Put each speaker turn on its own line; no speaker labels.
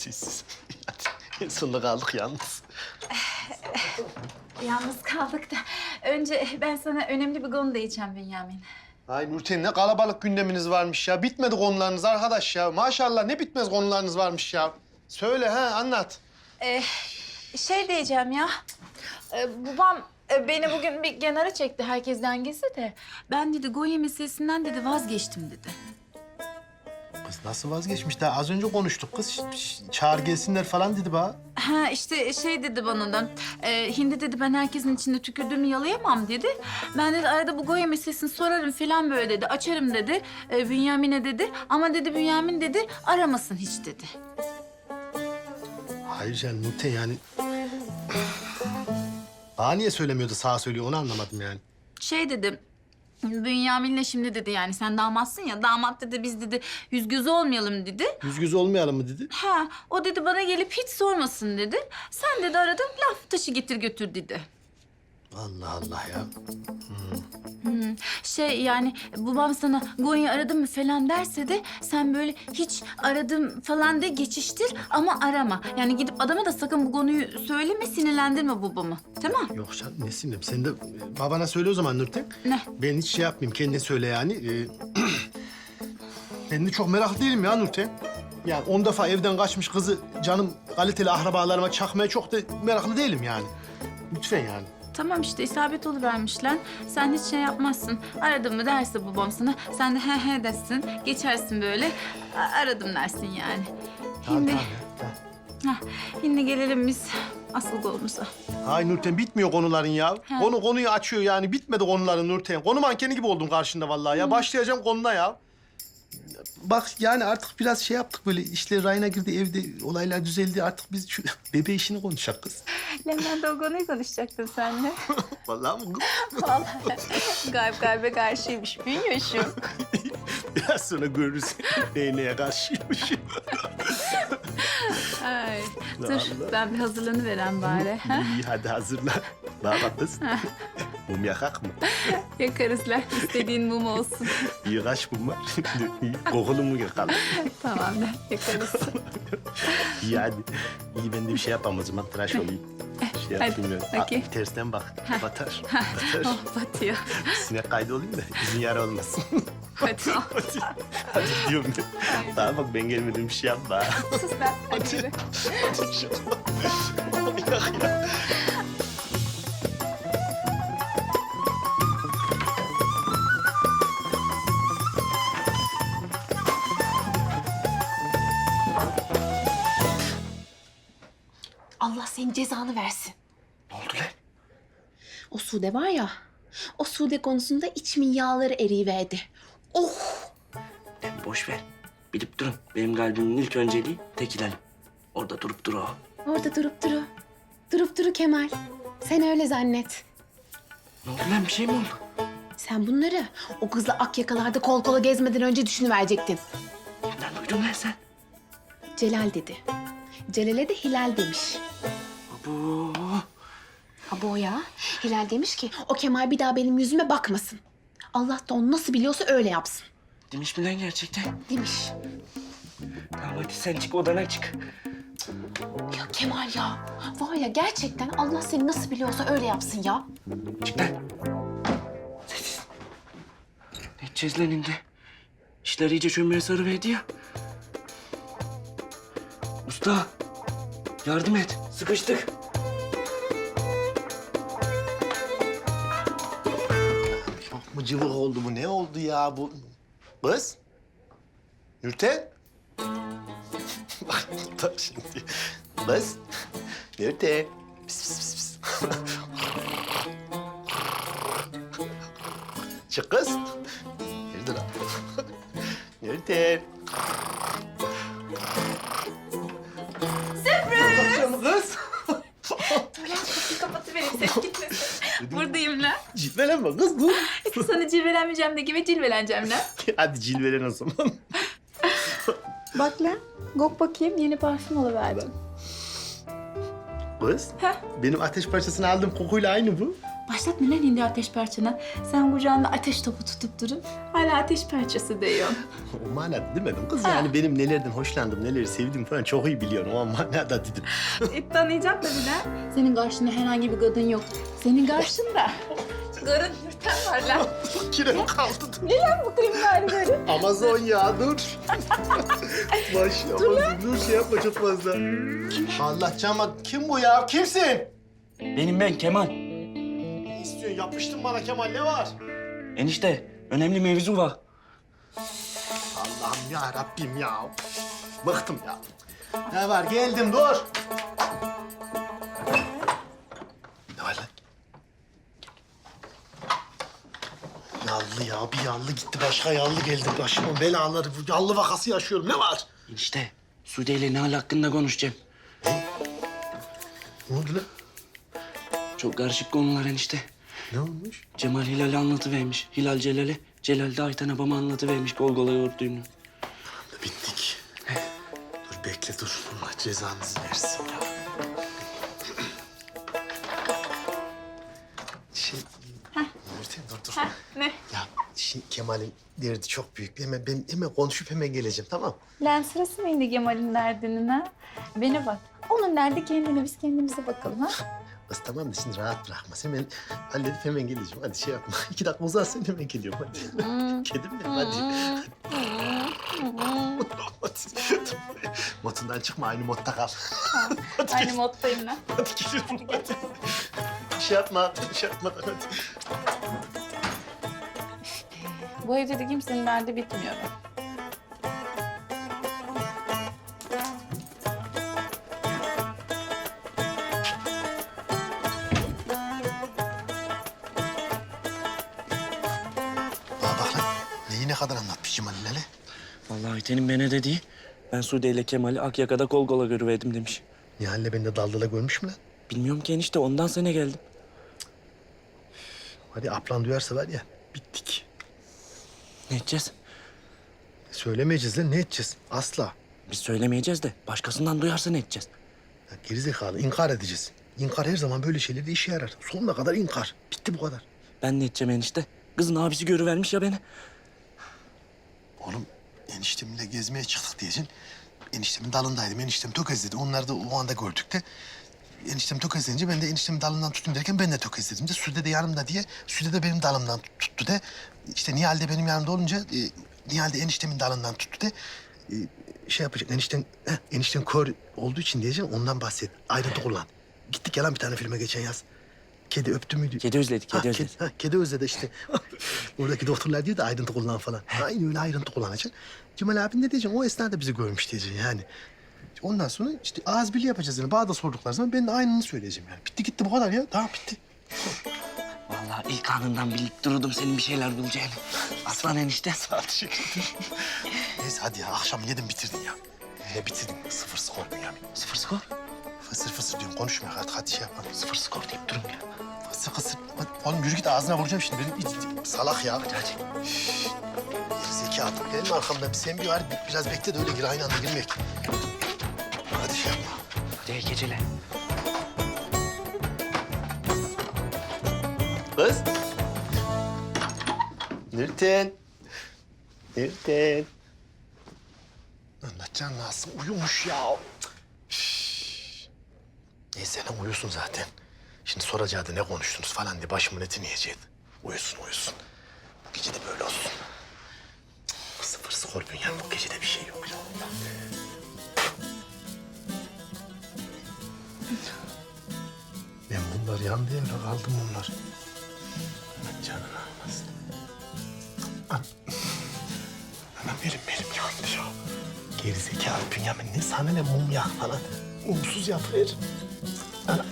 Sessiz. sonunda kaldık yalnız.
Yalnız kaldık da önce ben sana önemli bir konu diyeceğim Bünyamin.
Ay Nurten ne kalabalık gündeminiz varmış ya. Bitmedi konularınız arkadaş ya. Maşallah ne bitmez konularınız varmış ya. Söyle ha anlat.
Ee, şey diyeceğim ya. Ee, babam e, beni bugün bir kenara çekti herkesten gizli de. Ben dedi Gonya meselesinden dedi vazgeçtim dedi.
Kız nasıl vazgeçmiş? Daha az önce konuştuk kız. Ş- ş- Çağır gelsinler falan dedi bana.
Ha işte şey dedi bana da. e, hindi dedi ben herkesin içinde tükürdüğümü yalayamam dedi. Ben dedi arada bu Goya meselesini sorarım falan böyle dedi. Açarım dedi. E, Bünyamin'e dedi. Ama dedi Bünyamin dedi aramasın hiç dedi.
Hayır canım Nurten yani... Bana niye söylemiyordu sağa söylüyor onu anlamadım yani.
Şey dedi. Bünyamin'le şimdi dedi yani sen damatsın ya damat dedi biz dedi yüz göz olmayalım dedi.
Yüz göz olmayalım mı dedi.
Ha o dedi bana gelip hiç sormasın dedi. Sen dedi aradın laf taşı getir götür dedi.
Allah Allah ya.
Şey yani babam sana Gonya aradı mı falan derse de sen böyle hiç aradım falan de geçiştir ama arama. Yani gidip adama da sakın bu konuyu söyleme sinirlendirme babamı. Tamam?
Yok canım ne sinirlim. Sen de e, babana söyle o zaman Nurten.
Ne?
Ben hiç şey yapmayayım kendin söyle yani. Ee, ben de çok meraklı değilim ya Nurten. Yani on defa evden kaçmış kızı canım kaliteli akrabalarıma çakmaya çok da meraklı değilim yani. Lütfen yani.
Tamam işte isabet oluvermişler. Sen hiç şey yapmazsın. Aradım mı derse babam sana. Sen de he he dersin. Geçersin böyle. A- aradım dersin yani.
Tamam
Şimdi,
tamam. Tamam.
hah, şimdi gelelim biz asıl konumuza.
Ay Nurten bitmiyor konuların ya. Konu konuyu açıyor yani. Bitmedi konuların Nurten. Konu mankeni gibi oldum karşında vallahi ya. Başlayacağım konuna ya. Bak yani artık biraz şey yaptık böyle işler rayına girdi evde olaylar düzeldi artık biz şu bebe işini konuşacak kız.
Lan ben de o konuyu konuşacaktım seninle.
Vallahi mı?
Vallahi kalp kalbe karşıymış büyüyormuşum.
Biraz sonra görürüz neye neye karşıymış.
Ay, dur
Allah.
ben bir hazırlanıveren bari.
İyi hadi hazırla. Ne yapacağız? Mum yakak mı?
Yakarız lan istediğin mum olsun.
İyi kaç mum var? Kokulu mu yakalım?
tamam lan yakarız.
İyi hadi. İyi ben de bir şey yapamam o zaman tıraş olayım. Şey
Hadi,
yapayım ben. Aa, tersten bak. Batar. Batar.
oh batıyor.
Sinek kaydı olayım da izin yara olmasın.
Hadi.
hadi. Hadi diyorum ben. Daha bak ben gelmedim bir şey yapma.
Sus lan. Hadi yürü.
Hadi inşallah. Yak
senin cezanı versin.
Ne oldu lan?
O Sude var ya, o Sude konusunda içimin yağları eriyiverdi. Oh!
Lan boş ver. Bilip durun. Benim kalbimin ilk önceliği Tekil Hanım. Orada durup dur o.
Orada durup duru. Durup duru Kemal. Sen öyle zannet.
Ne oldu lan bir şey mi oldu?
Sen bunları o kızla ak yakalarda kol kola gezmeden önce düşünüverecektin.
Kimden duydun lan sen?
Celal dedi. Celal'e de Hilal demiş.
Bu
Ha bu o ya. Hilal demiş ki o Kemal bir daha benim yüzüme bakmasın. Allah da onu nasıl biliyorsa öyle yapsın.
demiş mi lan gerçekten?
Demiş.
Tamam hadi sen çık odana çık.
Ya Kemal ya. Var ya gerçekten Allah seni nasıl biliyorsa öyle yapsın ya.
Çık lan. Sessiz. Ne edeceğiz lan şimdi? İşler iyice çömeye sarıverdi ya. Usta. Yardım et. Sıkıştık.
Çok mu cıvık oldu bu? Ne oldu ya bu? Kız? Nurten? Bak da şimdi. Kız? Nurten? Pis pis pis. Çık kız. Nerede lan? Nurten?
Buradayım lan.
Cilvelenme kız dur.
Sana cilvelenmeyeceğim de gibi cilveleneceğim lan.
Hadi cilvelen o zaman.
Bak lan. Gok bakayım yeni parfüm alıverdim.
Kız,
Heh.
benim ateş parçasını aldığım kokuyla aynı bu.
Başlatma lan hindi ateş parçana. Sen kucağında ateş topu tutup durun. Hala ateş parçası diyorsun.
O manada demedim kız yani benim nelerden hoşlandım, neleri sevdiğimi falan çok iyi biliyorum ama manada dedim.
E, tanıyacak tabii lan. Senin karşında herhangi bir kadın yok. Senin karşında karın yırtan var lan.
Kirem kaldı.
Ne lan bu kriminal böyle?
Amazon ya dur. Maşallah dur, dur şey yapma çok fazla. Allah cama kim bu ya? Kimsin?
Benim ben Kemal.
Ne istiyorsun? Yapmıştın bana Kemal ne var?
Enişte önemli mevzu var.
Allah'ım ya Rabbim ya. Bıktım ya. Ne var? Geldim dur. Ne var lan? Yallı ya bir yallı gitti başka yallı geldi. Başımın belaları bu yallı vakası yaşıyorum. Ne var?
Enişte Sude ile Nihal hakkında konuşacağım.
Ne oldu lan?
Çok karışık konular enişte.
Ne olmuş?
Cemal Hilal'e anlatıvermiş. Hilal Celal'e. Celal de Ayten abama anlatıvermiş Golgola yoğurtluğunu.
Bittik. Dur bekle dur. Allah cezanızı versin ya. Şey... Nurten dur dur.
Ne?
Ya şimdi Kemal'in derdi çok büyük. Hemen ben hemen konuşup hemen geleceğim tamam
Lan sırası mı indi Kemal'in derdinin ha? Beni bak. Onun derdi kendine biz kendimize bakalım ha.
Bas tamam da şimdi rahat bırakmaz. Hemen halledip hemen geleceğim. Hadi şey yapma. İki dakika uzarsın hemen geliyorum hadi. Kedim benim hadi. Modundan çıkma aynı modda kal. hadi
Aynı moddayım lan.
Hadi geliyorum hadi. Şey yapma, şey yapma hadi.
Bu evde de kimsenin derdi bitmiyor.
Ne kadar anlatmış Cemal'in hele?
Vallahi Ayten'in bana dediği ben Sude ile Kemal'i Akyaka'da Golgola görüverdim demiş.
Nihal'le beni de daldala görmüş mü lan?
Bilmiyorum ki enişte ondan sene geldim.
Hadi aplan duyarsa var ya bittik.
Ne edeceğiz?
Söylemeyeceğiz lan ne edeceğiz? Asla.
Biz söylemeyeceğiz de başkasından duyarsa ne edeceğiz?
Ya gerizekalı inkar edeceğiz. İnkar her zaman böyle şeylerde işe yarar. Sonuna kadar inkar. Bitti bu kadar.
Ben ne edeceğim enişte? Kızın abisi görüvermiş ya beni.
Eniştemle gezmeye çıktık diyeceksin. Eniştemin dalındaydım. Eniştem tökezledi. Onları da o anda gördük de. Eniştem tökezleyince ben de eniştemin dalından tutayım derken ben de tökezledim de. Süde de yanımda diye. Süde de benim dalımdan tuttu de. İşte Nihal de benim yanımda olunca e, Nihal de eniştemin dalından tuttu de. E, şey yapacak enişten, heh, enişten kör olduğu için diyeceğim ondan bahset. Ayrıntı kullan. Gittik yalan bir tane filme geçen yaz. Kedi öptü müydü?
Kedi özledi, kedi özledi.
ha, kedi özledi işte. Oradaki doktorlar diyor da ayrıntı kullan falan. Aynı öyle ayrıntı kullanacaksın. Cemal abin ne diyeceksin? O esnada bizi görmüş diyeceksin yani. Ondan sonra işte ağız birliği yapacağız yani. Bana da sordukları zaman ben de aynını söyleyeceğim yani. Bitti gitti bu kadar ya. Tamam bitti.
Vallahi ilk anından bilip dururdum senin bir şeyler bulacağını. Aslan enişte.
Sağ ol, teşekkür ederim. Neyse hadi ya akşam yedin bitirdin ya. Yine bitirdin. Sıfır skor Bünyamin.
Sıfır skor.
Fısır fısır diyorum konuşma artık hadi şey yapalım.
Sıfır skor deyip durun
oğlum yürü git ağzına vuracağım şimdi. Benim iç- salak ya.
Hadi hadi.
Zeki Gelme arkamdan. Sen bir var biraz bekle de öyle gir aynı anda girmek. Hadi şey yapma.
Hadi iyi geceler.
Kız. Nurten. Nurten. Anlatcan nasıl uyumuş ya. Üf. Neyse lan uyusun zaten. Şimdi soracağı da ne konuştunuz falan diye başımın etini yiyecekti. Uyusun uyusun. Bu gece de böyle olsun. Cık, Sıfır skor bünyen bu gece de bir şey yok ya. Ben bunlar yandı ya kaldım bunlar. Aman Canını almasın. An... Anam benim benim yandı ya. Gerizekalı Bünyamin ne sana ne mum yak falan. Mumsuz yapıver. Anam.